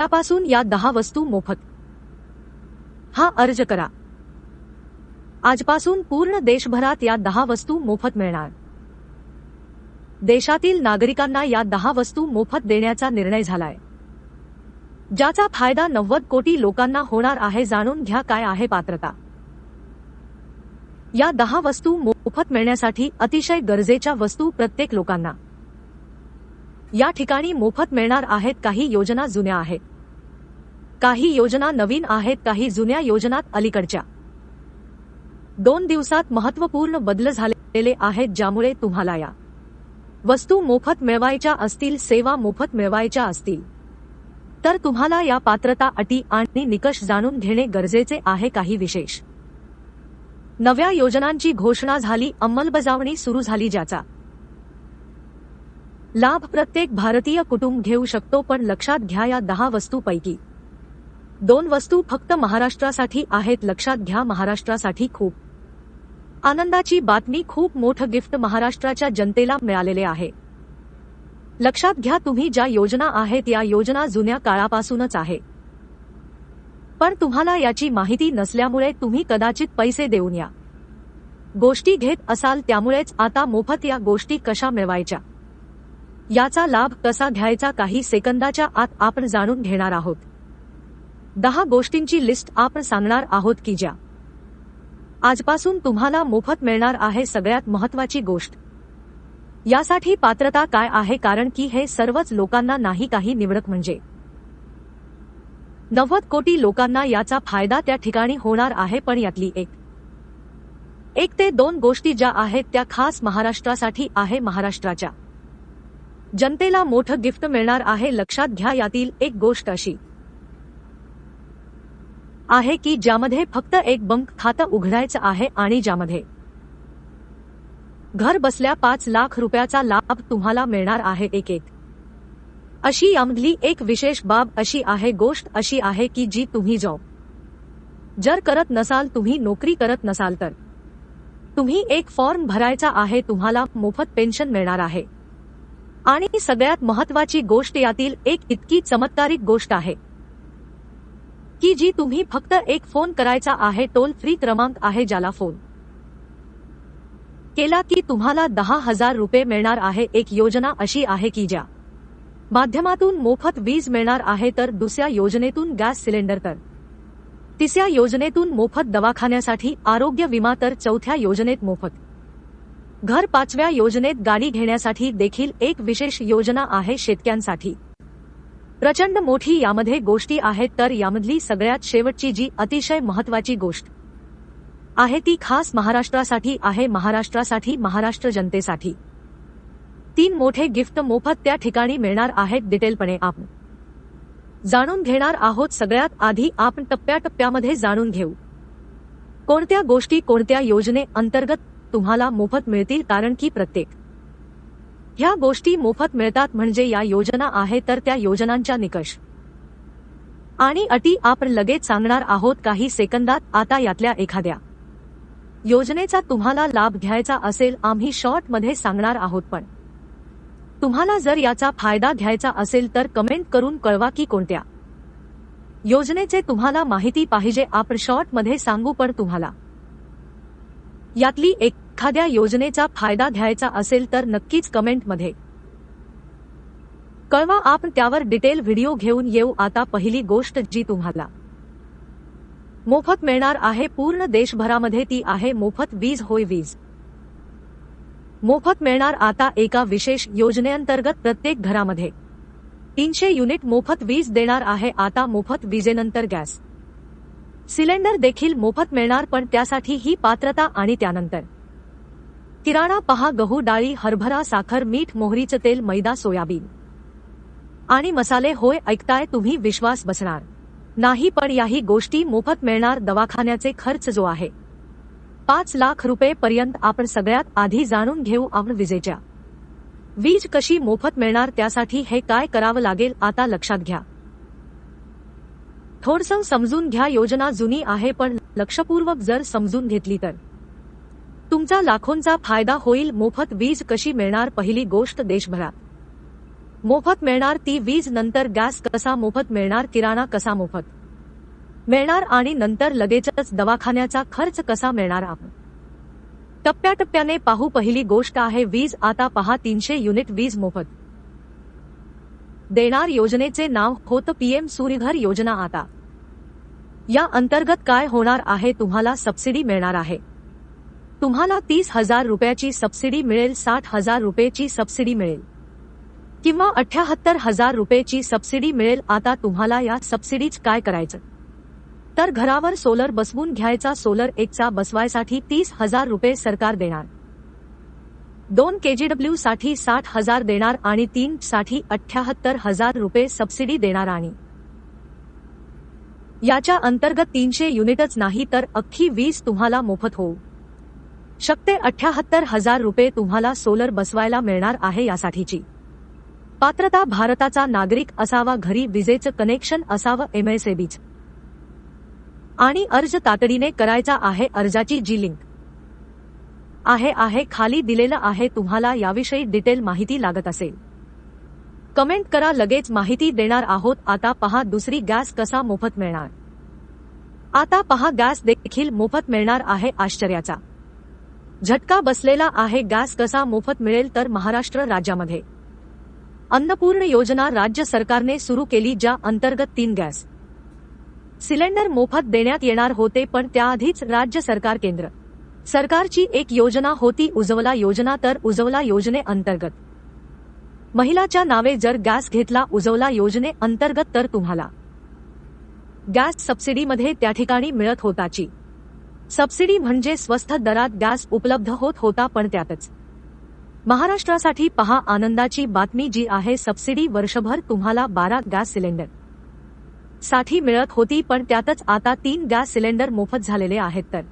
आतापासून या दहा वस्तू मोफत. हा अर्ज करा. आजपासून पूर्ण देशभरात या दहा वस्तू मोफत मिळणार. देशातील नागरिकांना या दहा वस्तू मोफत देण्याचा निर्णय झालाय. ज्याचा फायदा नव्वद कोटी लोकांना होणार आहे जाणून घ्या काय आहे पात्रता. या दहा वस्तू मोफत मिळण्यासाठी अतिशय गरजेच्या वस्तू प्रत्येक लोकांना. या ठिकाणी मोफत मिळणार आहेत काही योजना जुन्या आहेत. काही योजना नवीन आहेत काही जुन्या योजनात अलीकडच्या. दोन दिवसात महत्त्वपूर्ण बदल झालेले आहेत ज्यामुळे तुम्हाला या वस्तू मोफत मिळवायच्या असतील सेवा मोफत मिळवायच्या असतील. तर तुम्हाला या पात्रता अटी आणि निकष जाणून घेणे गरजेचे आहे काही विशेष. नव्या योजनांची घोषणा झाली अंमलबजावणी सुरू झाली ज्याचा लाभ प्रत्येक भारतीय कुटुंब घेऊ शकतो पण लक्षात घ्या या दहा वस्तूपैकी. दोन वस्तू फक्त महाराष्ट्रासाठी आहेत लक्षात घ्या महाराष्ट्रासाठी खूप. आनंदाची बातमी खूप मोठं गिफ्ट महाराष्ट्राच्या जनतेला मिळालेले आहे. लक्षात घ्या तुम्ही ज्या योजना आहेत या योजना जुन्या काळापासूनच आहे. पण तुम्हाला याची माहिती नसल्यामुळे तुम्ही कदाचित पैसे देऊन या. गोष्टी घेत असाल त्यामुळेच आता मोफत या गोष्टी कशा मिळवायच्या? याचा लाभ कसा घ्यायचा काही सेकंदाच्या आत आपण जाणून घेणार आहोत. दहा गोष्टींची लिस्ट आपण सांगणार आहोत की ज्या आजपासून तुम्हाला मोफत मिळणार आहे सगळ्यात महत्वाची गोष्ट. यासाठी पात्रता काय आहे कारण की हे सर्वच लोकांना नाही काही निवडक म्हणजे. नव्वद कोटी लोकांना याचा फायदा त्या ठिकाणी होणार आहे पण यातली एक. एक ते दोन गोष्टी ज्या आहेत त्या खास महाराष्ट्रासाठी आहे महाराष्ट्राच्या. जनतेला मोठं गिफ्ट मिळणार आहे लक्षात घ्या यातील एक गोष्ट अशी. आहे की ज्यामध्ये फक्त एक बंक खातं उघडायचं आहे आणि ज्यामध्ये घर बसल्या पाच लाख रुपयाचा लाभ तुम्हाला मिळणार आहे एक एक अशी यामधली एक विशेष बाब अशी आहे गोष्ट अशी आहे की जी तुम्ही जॉब जर करत नसाल तुम्ही नोकरी करत नसाल तर. तुम्ही एक फॉर्म भरायचा आहे तुम्हाला मोफत पेन्शन मिळणार आहे. आणि सगळ्यात महत्वाची गोष्ट यातील एक इतकी चमत्कारिक गोष्ट आहे. की जी तुम्ही फक्त एक फोन करायचा आहे टोल फ्री क्रमांक आहे ज्याला फोन केला की तुम्हाला दहा हजार रुपये मिळणार आहे. एक योजना अशी आहे की ज्या माध्यमातून मोफत वीज मिळणार आहे तर दुसऱ्या योजनेतून गॅस सिलेंडर तर तिसऱ्या योजनेतून मोफत दवाखान्यासाठी आरोग्य विमा तर चौथ्या योजनेत मोफत. घर पाचव्या योजनेत गाडी घेण्यासाठी देखील एक विशेष योजना आहे शेतक्यांसाठी. प्रचंड मोठी यामध्ये गोष्टी आहेत तर यामधली सगळ्यात शेवटची जी अतिशय महत्वाची गोष्ट आहे ती खास महाराष्ट्रासाठी आहे महाराष्ट्रासाठी महाराष्ट्र जनतेसाठी. तीन मोठे गिफ्ट मोफत त्या ठिकाणी मिळणार आहेत डिटेलपणे आपण जाणून घेणार आहोत सगळ्यात आधी आपण टप्प्याटप्प्यामध्ये जाणून घेऊ. कोणत्या गोष्टी कोणत्या योजने अंतर्गत तुम्हाला मोफत मिळतील कारण की प्रत्येक ह्या गोष्टी मोफत मिळतात म्हणजे या योजना आहे तर त्या योजनांच्या निकष. आणि अटी आपण लगेच सांगणार आहोत काही सेकंदात आता यातल्या एखाद्या. योजनेचा तुम्हाला लाभ घ्यायचा असेल आम्ही शॉर्टमध्ये सांगणार आहोत पण. तुम्हाला जर याचा फायदा घ्यायचा असेल तर कमेंट करून कळवा की कोणत्या. योजनेचे तुम्हाला माहिती पाहिजे आपण शॉर्टमध्ये सांगू पण तुम्हाला. यातली एक एखाद्या योजनेचा फायदा घ्यायचा असेल तर नक्कीच कमेंटमध्ये. कळवा आपण त्यावर डिटेल व्हिडिओ घेऊन येऊ. आता पहिली गोष्ट जी तुम्हाला मोफत मिळणार आहे पूर्ण देशभरामध्ये ती आहे मोफत वीज. होय वीज. मोफत मिळणार आता एका विशेष योजनेअंतर्गत प्रत्येक घरामध्ये. तीनशे युनिट मोफत वीज देणार आहे आता मोफत विजेनंतर गॅस. सिलेंडर देखील मोफत मिळणार पण त्यासाठी ही पात्रता आणि त्यानंतर. किराणा पहा गहू डाळी हरभरा साखर मीठ मोहरीचं तेल मैदा सोयाबीन. आणि मसाले होय ऐकताय तुम्ही विश्वास बसणार. नाही पण याही गोष्टी मोफत मिळणार दवाखान्याचे खर्च जो आहे. पाच लाख रुपये पर्यंत आपण सगळ्यात आधी जाणून घेऊ आपण विजेच्या. वीज कशी मोफत मिळणार त्यासाठी हे काय करावं लागेल आता लक्षात घ्या. थोडसं समजून घ्या योजना जुनी आहे पण लक्षपूर्वक जर समजून घेतली तर. तुमचा लाखोंचा फायदा होईल. मोफत वीज कशी मिळणार? पहिली गोष्ट देशभरात. मोफत मिळणार ती वीज नंतर गॅस कसा मोफत मिळणार? किराणा कसा मोफत मिळणार? आणि नंतर लगेचच दवाखान्याचा खर्च कसा मिळणार? आपण टप्प्याटप्प्याने पाहू. पहिली गोष्ट आहे वीज. आता पहा तीनशे युनिट वीज मोफत देणार योजनेचे नाव होतं पीएम सूर्यघर योजना. आता या अंतर्गत काय होणार आहे? तुम्हाला सबसिडी मिळणार आहे. तुम्हाला तीस हजार रुपयाची सबसिडी मिळेल साठ हजार रुपयेची सबसिडी मिळेल. किंवा अठ्याहत्तर हजार रुपयेची सबसिडी मिळेल आता तुम्हाला या सबसिडीज काय करायचं? तर घरावर सोलर बसवून घ्यायचा सोलर एकचा बसवायसाठी तीस हजार रुपये सरकार देणार. दोन केजीडब्ल्यू साठी साठ हजार देणार आणि तीन साठी अठ्याहत्तर हजार रुपये सबसिडी देणार आणि याच्या अंतर्गत तीनशे युनिटच नाही तर अख्खी वीज तुम्हाला मोफत होऊ. शकते अठ्याहत्तर हजार रुपये तुम्हाला सोलर बसवायला मिळणार आहे यासाठीची. पात्रता भारताचा नागरिक असावा घरी विजेचं कनेक्शन असावं एमएसएबीच. आणि अर्ज तातडीने करायचा आहे अर्जाची जी लिंक आहे आहे खाली दिलेलं आहे तुम्हाला याविषयी डिटेल माहिती लागत असेल. कमेंट करा लगेच माहिती देणार आहोत आता पहा दुसरी गॅस कसा मोफत मिळणार. आता पहा गॅस देखील मोफत मिळणार आहे आश्चर्याचा. झटका बसलेला आहे गॅस कसा मोफत मिळेल तर महाराष्ट्र राज्यामध्ये. अन्नपूर्ण योजना राज्य सरकारने सुरू केली ज्या अंतर्गत तीन गॅस सिलेंडर मोफत देण्यात येणार होते पण त्याआधीच राज्य सरकार केंद्र सरकारची एक योजना होती उज्ज्वला योजना. तर उज्ज्वला योजनेअंतर्गत महिलाच्या नावे जर गॅस घेतला उज्ज्वला योजनेअंतर्गत तर तुम्हाला गॅस सबसिडीमध्ये त्या ठिकाणी मिळत होताची सबसिडी म्हणजे स्वस्त दरात गॅस उपलब्ध होत होता पण त्यातच. महाराष्ट्रासाठी पहा आनंदाची बातमी जी आहे सबसिडी वर्षभर तुम्हाला बारा गॅस सिलेंडरसाठी मिळत होती पण त्यातच आता तीन गॅस सिलेंडर मोफत झालेले आहेत तर.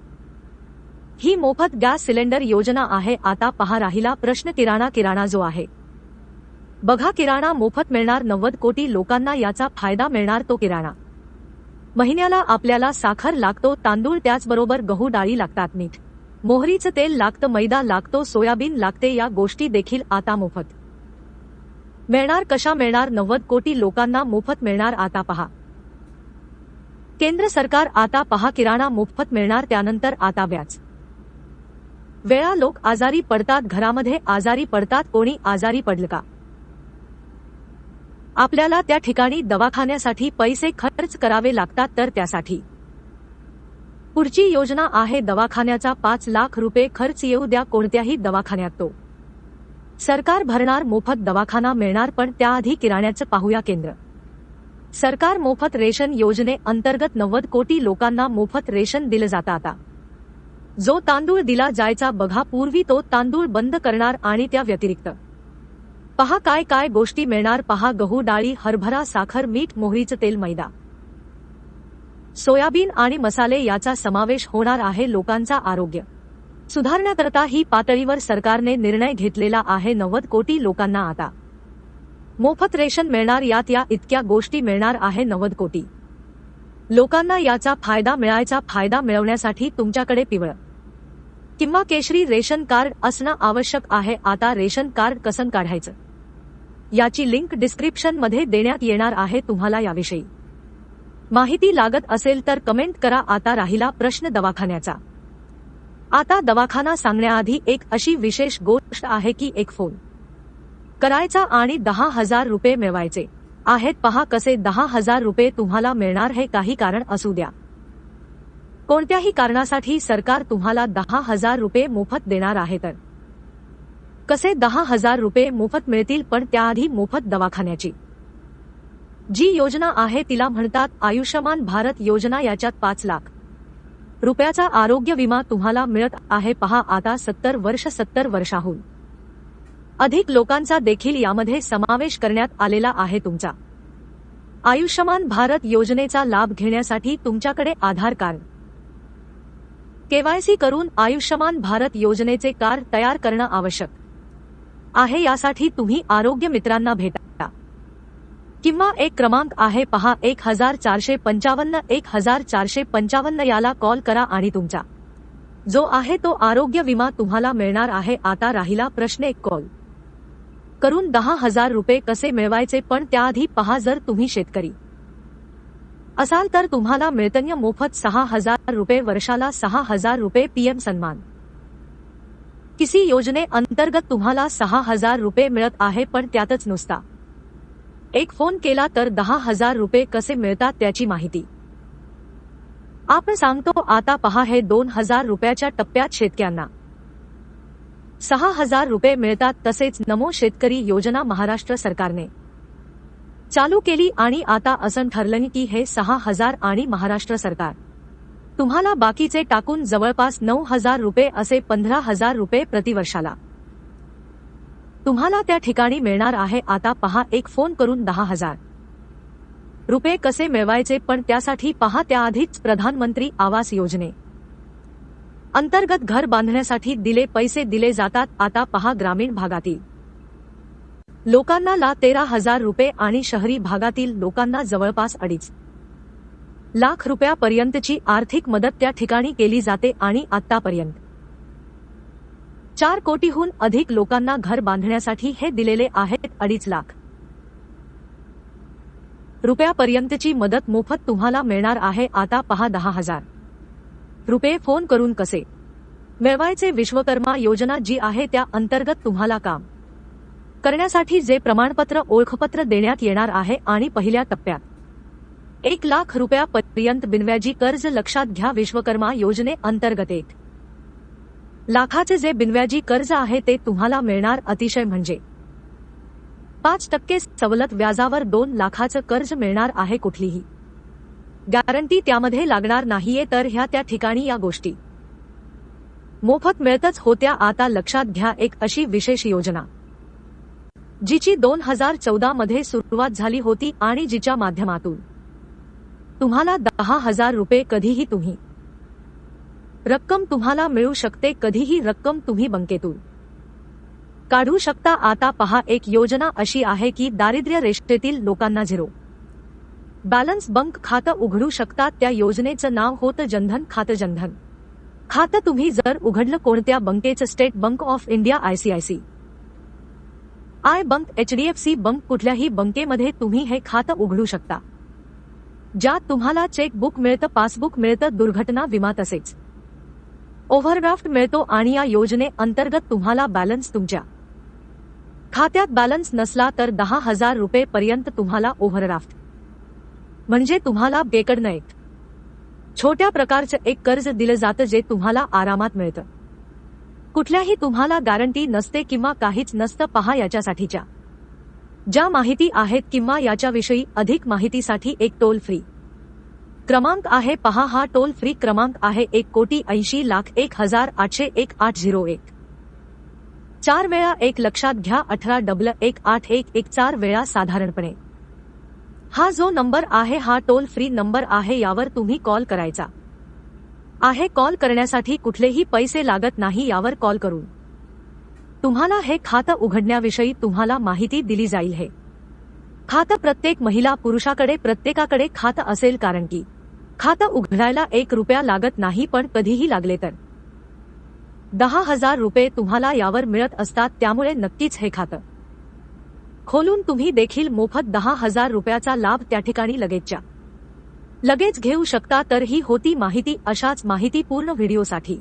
ही मोफत गॅस सिलेंडर योजना आहे आता पहा राहिला प्रश्न किराणा किराणा जो आहे. बघा किराणा मोफत मिळणार नव्वद कोटी लोकांना याचा फायदा मिळणार तो किराणा. महिन्याला आपल्याला साखर लागतो तांदूळ त्याचबरोबर गहू डाळी लागतात मीठ मोहरीचं तेल लागतं मैदा लागतो सोयाबीन लागते या गोष्टी देखील आता मोफत. मिळणार कशा मिळणार? नव्वद कोटी लोकांना मोफत मिळणार आता पहा. केंद्र सरकार आता पहा किराणा मोफत मिळणार त्यानंतर आता व्याज. वेळा लोक आजारी पडतात घरामध्ये आजारी पडतात कोणी आजारी पडलं का? आपल्याला त्या ठिकाणी दवाखान्यासाठी पैसे खर्च करावे लागतात तर त्यासाठी. पुढची योजना आहे दवाखान्याचा पाच लाख रुपये खर्च येऊ द्या कोणत्याही दवाखान्यात तो. सरकार भरणार मोफत दवाखाना मिळणार पण त्याआधी किराण्याचं पाहूया केंद्र. सरकार मोफत रेशन योजने अंतर्गत नव्वद कोटी लोकांना मोफत रेशन दिलं जातं आता. जो तांदूळ दिला जायचा बघा पूर्वी तो तांदूळ बंद करणार आणि त्या व्यतिरिक्त. पहा काय काय गोष्टी मिळणार. पहा गहू डाळी हरभरा साखर मीठ मोहरीचं तेल मैदा. सोयाबीन आणि मसाले याचा समावेश होणार आहे लोकांचा आरोग्य. सुधारण्याकरता ही पातळीवर सरकारने निर्णय घेतलेला आहे. नव्वद कोटी लोकांना आता मोफत रेशन मिळणार. यात या इतक्या गोष्टी मिळणार आहे नव्वद कोटी. लोकांना याचा फायदा मिळायचा फायदा मिळवण्यासाठी तुमच्याकडे पिवळं किंवा केशरी रेशन कार्ड असणं आवश्यक आहे. आता रेशन कार्ड कसं काढायचं? याची लिंक डिस्क्रिप्शनमध्ये देण्यात येणार आहे तुम्हाला याविषयी. माहिती लागत असेल तर कमेंट करा. आता राहिला प्रश्न दवाखान्याचा. आता दवाखाना सांगण्याआधी एक अशी विशेष गोष्ट आहे की एक फोन करायचा आणि दहा हजार रुपये मिळवायचे आहेत. पहा कसे दहा हजार रुपये तुम्हाला मिळणार हे काही कारण असू द्या. कोणत्याही कारणासाठी सरकार तुम्हाला दहा हजार रुपये मोफत देणार आहे तर. कसे दहा हजार रुपये मोफत मिळतील पण त्याआधी मोफत दवाखान्याची? जी योजना आहे तिला म्हणतात आयुष्यमान भारत योजना याच्यात पाच लाख. रुपयाचा आरोग्य विमा तुम्हाला मिळत आहे पहा आता सत्तर वर्ष सत्तर वर्षाहून. अधिक लोकांचा देखील यामध्ये समावेश करण्यात आलेला आहे तुमचा. आयुष्यमान भारत योजनेचा लाभ घेण्यासाठी तुमच्याकडे आधार कार्ड. केवायसी करून आयुष्यमान भारत योजनेचे कार्ड तयार करणं आवश्यक. आहे यासाठी तुम्ही आरोग्य मित्रांना भेटा. किंवा एक क्रमांक आहे पहा एक हजार चारशे पंचावन्न एक हजार चारशे पंचावन्न याला कॉल करा आणि तुमचा जो आहे तो आरोग्य विमा तुम्हाला मिळणार आहे. आता राहिला प्रश्न एक कॉल. करून दहा हजार रुपये कसे मिळवायचे? पण त्याआधी पहा जर तुम्ही शेतकरी असाल तर तुम्हाला मिळतन्य मोफत सहा हजार रुपये वर्षाला सहा हजार रुपये पीएम सन्मान. किसी योजने अंतर्गत तुम्हाला सहा हजार रुपये मिळत आहे पण त्यातच नुसता. एक फोन केला तर दहा हजार रुपये कसे मिळतात त्याची माहिती. आपण सांगतो आता पहा हे दोन हजार रुपयाच्या टप्प्यात शेतकऱ्यांना. सहा हजार रुपये मिळतात तसेच नमो शेतकरी योजना महाराष्ट्र सरकारने. चालू केली आणि आता असं ठरलं की हे सहा हजार आणि महाराष्ट्र सरकार. तुम्हाला बाकीचे टाकून जवळपास नऊ हजार रुपये असे पंधरा हजार रुपये प्रतिवर्षाला. तुम्हाला त्या ठिकाणी मिळणार आहे आता पहा एक फोन करून दहा हजार. रुपये कसे मिळवायचे पण त्यासाठी पहा त्याआधीच प्रधानमंत्री आवास योजने. अंतर्गत घर बांधण्यासाठी दिले पैसे दिले जातात आता पहा ग्रामीण भागातील. लोकांना ला तेरा हजार रुपये आणि शहरी भागातील लोकांना जवळपास अडीच. लाख रुपयापर्यंतची आर्थिक मदत त्या ठिकाणी केली जाते आणि आतापर्यंत चार कोटीहून अधिक लोकांना घर बांधण्यासाठी हे दिलेले आहेत अडीच लाख. रुपयापर्यंतची मदत मोफत तुम्हाला मिळणार आहे आता पहा दहा हजार. रुपये फोन करून कसे? मिळवायचे विश्वकर्मा योजना जी आहे त्या अंतर्गत तुम्हाला काम करण्यासाठी जे प्रमाणपत्र ओळखपत्र देण्यात येणार आहे आणि पहिल्या टप्प्यात. एक लाख रुपयापर्यंत बिनव्याजी कर्ज लक्षात घ्या विश्वकर्मा योजने अंतर्गत एक लाखाचे जे बिनव्याजी कर्ज आहे ते तुम्हाला मिळणार अतिशय म्हणजे. पाच टक्के सवलत व्याजावर दोन लाखाचं कर्ज मिळणार आहे कुठलीही. गॅरंटी त्यामध्ये लागणार नाहीये तर ह्या त्या ठिकाणी या गोष्टी. मोफत मिळतच होत्या आता लक्षात घ्या एक अशी विशेष योजना. जिची दोन हजार चौदा मध्ये सुरुवात झाली होती आणि जिच्या माध्यमातून. तुम्हाला दहा हजार रुपये कधीही तुम्ही. रक्कम तुम्हाला मिळू शकते कधीही रक्कम तुम्ही बँकेतून. काढू शकता आता पहा एक योजना अशी आहे की दारिद्र्य रेषेतील लोकांना झिरो. बॅलन्स बँक खातं उघडू शकता त्या योजनेचं नाव होतं जनधन खातं जनधन. खातं तुम्ही जर उघडलं कोणत्या बँकेचं State Bank of India ICICI bank HDFC bank कुठल्याही बँकेमध्ये तुम्ही हे खातं उघडू शकता. ज्यात तुम्हाला चेकबुक मिळतं पासबुक मिळतं दुर्घटना विमा तसेच. ओव्हरड्राफ्ट मिळतो आणि या योजने अंतर्गत तुम्हाला बॅलन्स तुमच्या. खात्यात बॅलन्स नसला तर दहा हजार रुपये पर्यंत तुम्हाला ओव्हरड्राफ्ट. म्हणजे तुम्हाला बेकडनं एक. छोट्या प्रकारचं एक कर्ज दिलं जातं जे तुम्हाला आरामात मिळतं. कुठल्याही तुम्हाला गॅरंटी नसते किंवा काहीच नसतं पहा याच्यासाठीच्या. ज्या माहिती आहेत किंवा याच्याविषयी अधिक माहितीसाठी एक टोल फ्री क्रमांक आहे पहा हा टोल फ्री क्रमांक आहे एक कोटी ऐंशी लाख एक हजार आठशे एक आठ झिरो एक. चार वेळा एक लक्षात घ्या अठरा डबल एक आठ एक एक चार वेळा साधारणपणे. हा जो नंबर आहे हा टोल फ्री नंबर आहे यावर तुम्ही कॉल करायचा. आहे कॉल करण्यासाठी कुठलेही पैसे लागत नाही यावर कॉल करून. तुम्हाला हे खातं उघडण्याविषयी तुम्हाला माहिती दिली जाईल हे. खातं प्रत्येक महिला पुरुषाकडे प्रत्येकाकडे खातं असेल कारण की खातं उघडायला एक रुपया लागत नाही पण कधीही लागले तर. दहा हजार रुपये तुम्हाला यावर मिळत असतात त्यामुळे नक्कीच हे खातं. खोलून तुम्ही देखील मोफत दहा हजार रुपयाचा लाभ त्या ठिकाणी लगेचच्या. लगेच घेऊ शकता तर ही होती माहिती अशाच माहितीपूर्ण व्हिडिओसाठी.